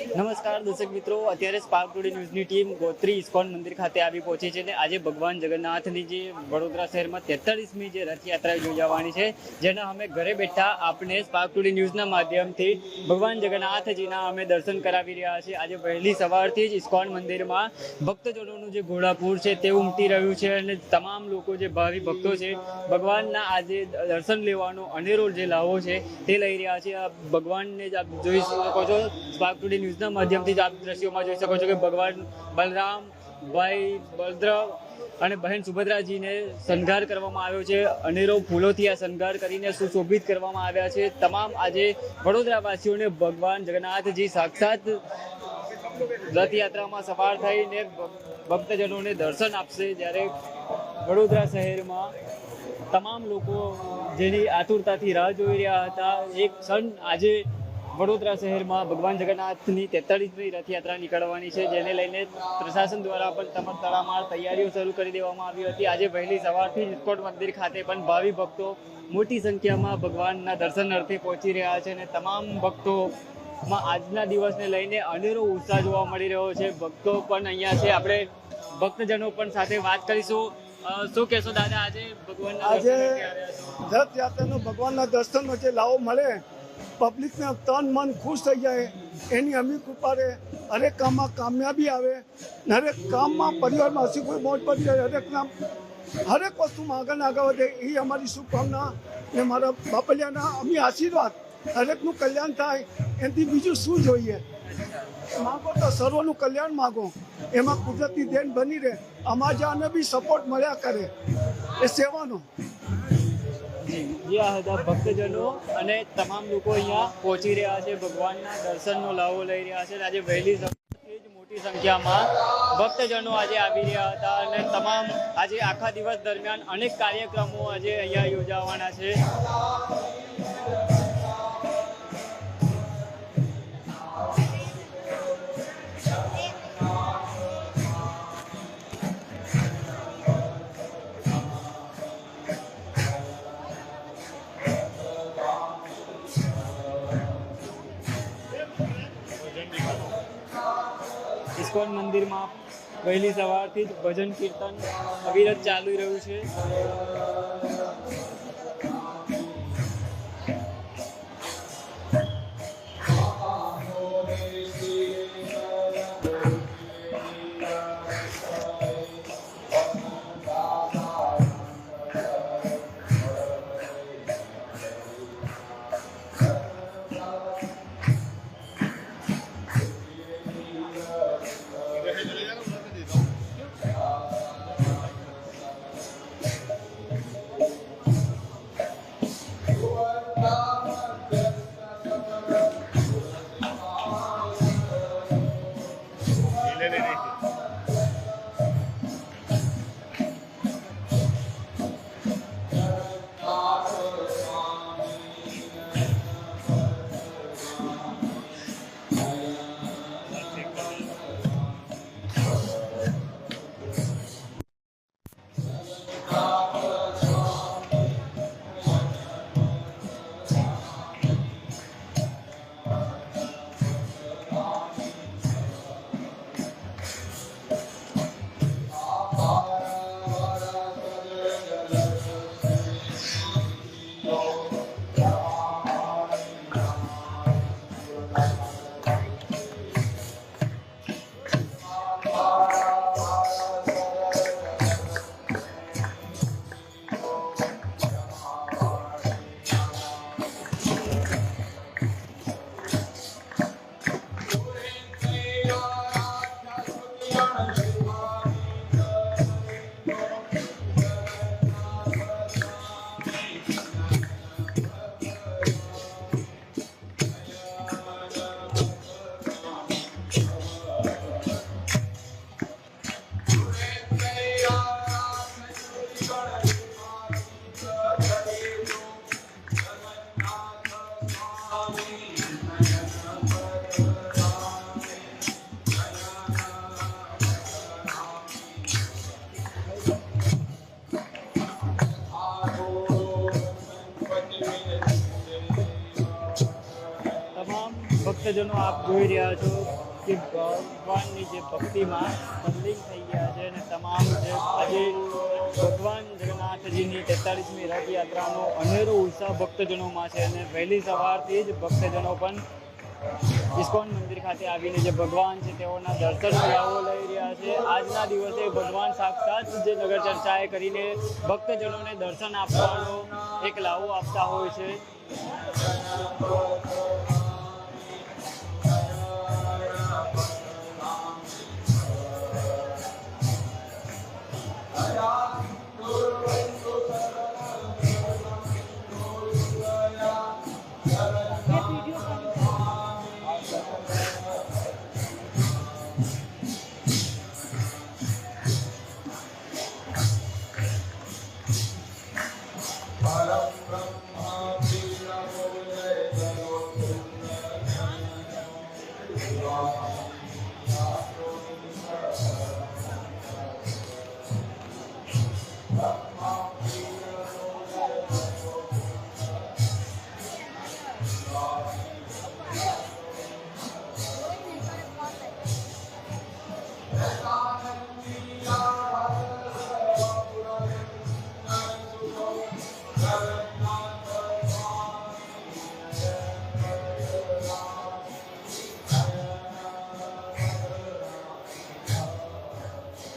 નમસ્કાર દર્શક મિત્રો, અત્યારે સ્પાર્ક ટુડે ન્યૂઝની ટીમ ગોત્રી ઇસ્કોન મંદિર ખાતે આવી પહોંચી છે અને આજે ભગવાન જગન્નાથની જે વડોદરા શહેરમાં તેતાળીસમી જે રથયાત્રા યોજાવાની છે, જેના અમે ઘરે બેઠા આપને સ્પાર્ક ટુડે ન્યૂઝના માધ્યમથી ભગવાન જગન્નાથજીના અમે દર્શન કરાવી રહ્યા છીએ. આજે વહેલી સવારથી જ ઇસ્કોન મંદિરમાં ભક્તજનોનું જે ઘોડાપૂર છે તે ઉમટી રહ્યું છે અને તમામ લોકો જે ભાવિ ભક્તો છે, ભગવાનના આજે દર્શન લેવાનો અનેરો જે લાવો છે તે લઈ રહ્યા છે. ભગવાનને જ આપ જોઈ શકો છો સ્પાર્ક ટુડે ન્યૂઝના માધ્યમથી જ આપ દ્રશ્યોમાં જોઈ શકો છો કે ભગવાન બલરામ, ભાઈ બલદ્રવ અને બહેન સુભદ્રાજીને શણગાર કરવામાં આવ્યો છે. અનેરો ફૂલોથી આ શણગાર કરીને સુશોભિત કરવામાં આવ્યા છે. તમામ આજે વડોદરાવાસીઓને ભગવાન જગન્નાથજી સાક્ષાત રથયાત્રામાં સવાર થઈને ભક્તજનોને દર્શન આપશે જ્યારે વડોદરા શહેરમાં તમામ લોકો જેની આતુરતાથી રાહ જોઈ રહ્યા હતા. એક ક્ષણ આજે વડોદરા શહેરમાં ભગવાન જગન્નાથની તેતાળીસમી રથયાત્રા નીકળવાની છે જેને લઈને પ્રશાસન દ્વારા પણ તમામ તડામાર તૈયારીઓ શરૂ કરી દેવામાં આવી હતી. આજે વહેલી સવારથી ઇસ્કોટ મંદિર ખાતે પણ ભાવિ ભક્તો મોટી સંખ્યામાં ભગવાનના દર્શન અર્થે પહોંચી રહ્યા છે અને તમામ ભક્તો માં આજના દિવસને લઈને અનેરો ઉત્સાહ જોવા મળી રહ્યો છે. ભક્તો પણ અહીંયા છે. આપણે ભક્તજનો પણ સાથે વાત કરીશું. શું કહેશો દાદા આજે ભગવાનના આજે? રથયાત્રાનો ભગવાનના દર્શનનો જે લાવો મળે પબ્લિકને તન મન ખુશ થઈ જાય, એની અમી કૃપા રહે. હરેક કામમાં કામયાબી આવે હરેક કામમાં પરિવારમાં હસી કોઈ મોજ પડી જાય, હરેક નામ હરેક વસ્તુમાં આગળ આગળ વધે, એ અમારી શુભકામના ને મારા બાપલિયાના અમી આશીર્વાદ. હરેકનું કલ્યાણ થાય, એનાથી બીજું શું જોઈએ? માગો તો સર્વનું કલ્યાણ માગો. એમાં કુદરતી દેન બની રહે. અમાજાને બી સપોર્ટ મળ્યા કરે. એ સેવાનો. જી આ હતા ભક્તજનો અને તમામ લોકો અહીંયા પહોંચી રહ્યા છે, ભગવાનના દર્શનનો લાવો લઈ રહ્યા છે. આજે વહેલી સવારથી જ મોટી સંખ્યામાં ભક્તજનો આજે આવી રહ્યા હતા અને તમામ આજે આખા દિવસ દરમિયાન અનેક કાર્યક્રમો આજે અહીંયા યોજાવાના છે. ઇસ્કોન મંદિરમાં વહેલી સવારથી જ ભજન કીર્તન અવિરત ચાલી રહ્યું છે. ભક્તજનો આપ જોઈ રહ્યા છો કે ભગવાનની જે ભક્તિમાં તલ્લીન થઈ ગયા છે અને તમામ જે આજે ભગવાન જગન્નાથજીની તેતાળીસમી રથયાત્રાનો અનેરો ઉત્સાહ ભક્તજનોમાં છે અને વહેલી સવારથી જ ભક્તજનો પણ ઇસ્કોન મંદિર ખાતે આવીને જે ભગવાન છે તેઓના દર્શન લાવો લઈ રહ્યા છે. આજના દિવસે ભગવાન સાક્ષાત જે નગર ચર્ચાએ કરીને ભક્તજનોને દર્શન આપવાનો એક લાવો આપતા હોય છે.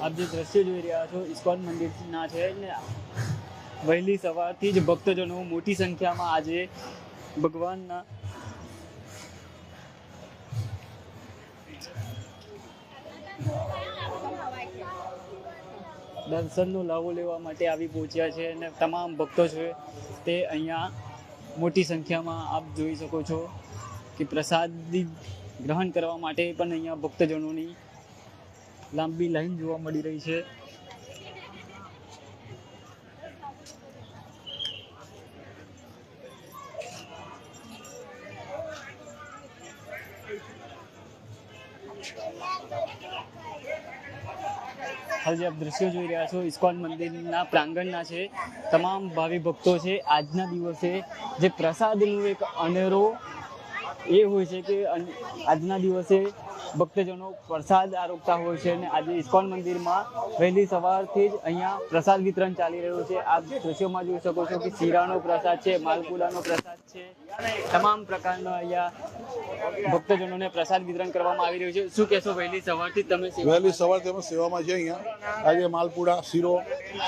આપ જે દ્રશ્ય જોઈ રહ્યા છો, ઇસ્કોન મંદિરના છે ને વહેલી સવારથી જ ભક્તજનો મોટી સંખ્યામાં આજે ભગવાનના દર્શનનો લાવો લેવા માટે આવી પહોંચ્યા છે અને તમામ ભક્તો છે તે અહીંયા મોટી સંખ્યામાં આપ જોઈ શકો છો કે પ્રસાદી ગ્રહણ કરવા માટે પણ અહીંયા ભક્તજનોની લાંબી લાઈન જોવા મળી રહી છે. હાલ જે આપ દ્રશ્યો જોઈ રહ્યા છો, ઇસ્કોન મંદિરના પ્રાંગણના છે. તમામ ભાવિ ભક્તો છે. આજના દિવસે જે પ્રસાદનું એક અનેરો એ હોય છે કે આજના દિવસે ભક્તજનો પ્રસાદ આરોગતા હોય છે અને આજે ઇસ્કોન મંદિરમાં વહેલી સવારથી જ અહીંયા પ્રસાદ વિતરણ ચાલી રહ્યું છે. આપ દ્રશ્યોમાં જોઈ શકો છો કે શીરાનો પ્રસાદ છે, માલપુલાનો પ્રસાદ છે. તમામ પ્રકારના અહીંયા ભક્તજનોને પ્રસાદ વિતરણ કરવામાં આવી રહ્યું છે. શું કહેશો વહેલી સવારથી તમે વહેલી સવાર અમે સેવામાં છે અહીંયા. આજે માલપુડા શીરો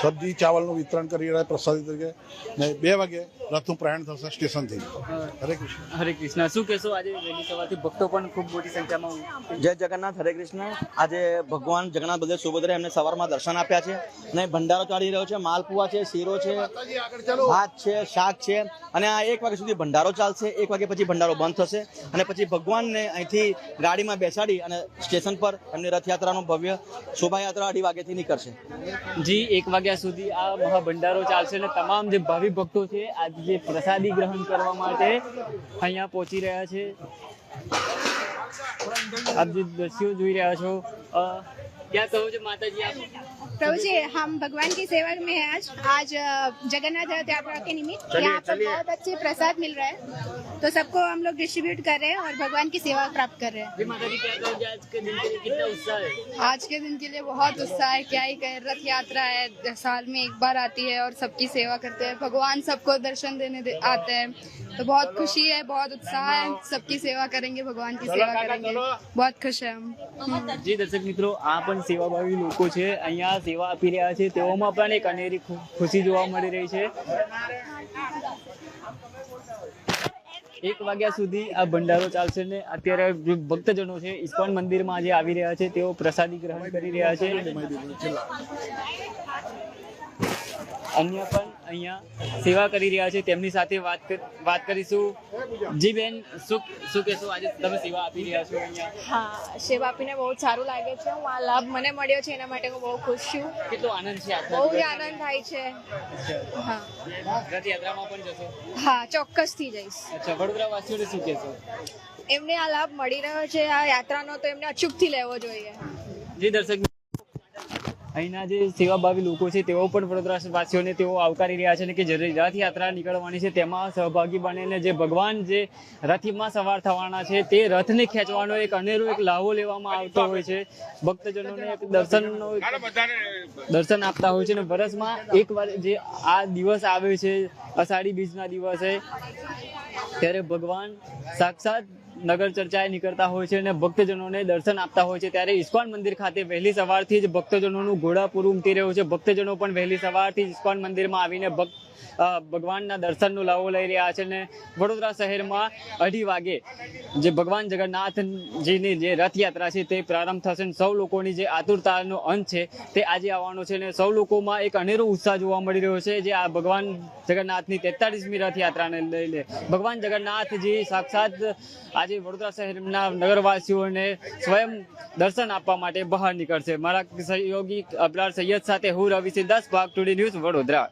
સબ્જી ચાવલનું વિતરણ કરી રહ્યા પ્રસાદી તરીકે. ને બે વાગે રથનું પ્રયાણ થશે સ્ટેશનથી. હરે કૃષ્ણ. હરે કૃષ્ણ. શું કહેશો આજે વહેલી સવારથી? ભક્તો પણ ખૂબ મોટી સંખ્યામાં જય જગન્નાથ હરે કૃષ્ણ. આજે ભગવાન જગન્નાથ બલદેવ સુભદ્રા એમને સવારમાં દર્શન આપ્યા છે ને ભંડારો ચાલી રહ્યો છે. માલપુઆ છે શીરો છે ભાત છે શાક છે. અને આ એક વાગ્યા સુધી ભંડારો ચાલશે. એક વાગે પછી ભંડારો બંધ થશે અને પછી ભગવાનને અહીંથી ગાડીમાં બેસાડી અને સ્ટેશન પર એમની રથયાત્રાનો ભવ્ય શોભાયાત્રા અઢી વાગ્યાથી નીકળશે. જી, એક વાગ્યા સુધી આ મહાભંડારો ચાલશે અને તમામ જે ભાવિ ભક્તો છે, આજે પ્રસાદી ગ્રહણ કરવા માટે અહીંયા પહોંચી રહ્યા છે. આપ જે દ્રશ્યો જોઈ રહ્યા છો क्या कहो जो माता जी आप प्रभु जी हम भगवान की सेवा में हैं आज आज अ, जगन्नाथ रथ यात्रा के निमित्त यहाँ पर बहुत अच्छे प्रसाद मिल रहा है तो सबको हम लोग डिस्ट्रीब्यूट कर रहे हैं और भगवान की सेवा प्राप्त कर रहे हैं जी माता जी क्या कहोगे आज के दिन के लिए कितना उत्साह है आज के दिन के लिए बहुत उत्साह है क्या ही कहे रथ यात्रा है साल में एक बार आती है और सबकी सेवा करते हैं भगवान सबको दर्शन देने दे, आते हैं तो बहुत खुशी है बहुत उत्साह है सबकी सेवा करेंगे भगवान की सेवा करेंगे बहुत खुश है हम हम्म। જી દર્શક મિત્રો આ પણ સેવાભાવી લોકો છે અહીંયા સેવા આપી રહ્યા છે તેઓમાં પણ એક અનેરી ખુ- ખુશી જોવા મળી રહી છે એક વાગ્યા સુધી આ ભંડારો ચાલશે ને અત્યારે જે ભક્તજનો છે ઇસ્કોન મંદિરમાં આજે આવી રહ્યા છે, તેઓ પ્રસાદી ગ્રહણ કરી રહ્યા છે. અન્ય પણ અહીંયા સેવા કરી રહ્યા છે. તેમની સાથે વાત વાત કરીશું. જી બેન શું શું કહેશો? આજે તમે સેવા આપી રહ્યા છો અહીંયા? હા સેવા આપીને બહુ સારું લાગે છે. હું આ લાભ મને મળ્યો છે એના માટે હું બહુ ખુશ છું. કેટલો આનંદ છે બહુ જ આનંદ થાય છે. હા. રથયાત્રામાં પણ જશો? હા ચોક્કસથી જઈશ. અચ્છા વડોદરા વાસીઓને શું કહેશો? એમને આ લાભ મળી રહ્યો છે આ યાત્રાનો તો એમને અચૂકથી લેવો જોઈએ. જી દર્શક અહીંના જે સેવાભાવી લોકો છે, તેઓ પણ વડોદરાવાસીઓને તેઓ આવકારી રહ્યા છે અને કે જે રથયાત્રા નીકળવાની છે, તેમાં સહભાગી બનીને જે ભગવાન જે રથમાં સવાર થવાના છે, તે રથને ખેંચવાનો એક અનેરો એક લાહો લેવામાં આવતો હોય છે. ભક્તજનોને એક દર્શનનો દર્શન આપતા હોય છે અને વર્ષમાં એક વાર જે આ દિવસ આવે છે, અષાઢી બીજના દિવસે, ત્યારે ભગવાન સાક્ષાત નગર ચર્ચાએ નીકળતા હોય છે અને ભક્તજનોને દર્શન આપતા હોય છે. ત્યારે ઇસ્કોન મંદિર ખાતે વહેલી સવારથી જ ભક્તજનોનું ઘોડાપુર ઉમટી રહ્યું છે. ભક્તજનો પણ વહેલી સવારથી જ ઇસ્કોન મંદિરમાં આવીને ભક્ત ભગવાનના દર્શનનો લાવો લઈ રહ્યા છે અને વડોદરા શહેરમાં અઢી વાગે જે ભગવાન જગન્નાથજીની જે રથયાત્રા છે તે પ્રારંભ થશે અને સૌ લોકોની જે આતુરતાનો અંત છે તે આજે આવવાનો છે અને સૌ લોકોમાં એક અનેરો ઉત્સાહ જોવા મળી રહ્યો છે જે આ ભગવાન જગન્નાથની તેતાળીસમી રથયાત્રાને લઈને ભગવાન જગન્નાથજી સાક્ષાત આજે વડોદરા શહેરના નગરવાસીઓને સ્વયં દર્શન આપવા માટે બહાર નીકળશે. મારા સહયોગી અબરાર સૈયદ સાથે હું રવિ સિદ્ધાસ ભાગ ટુડી ન્યૂઝ વડોદરા.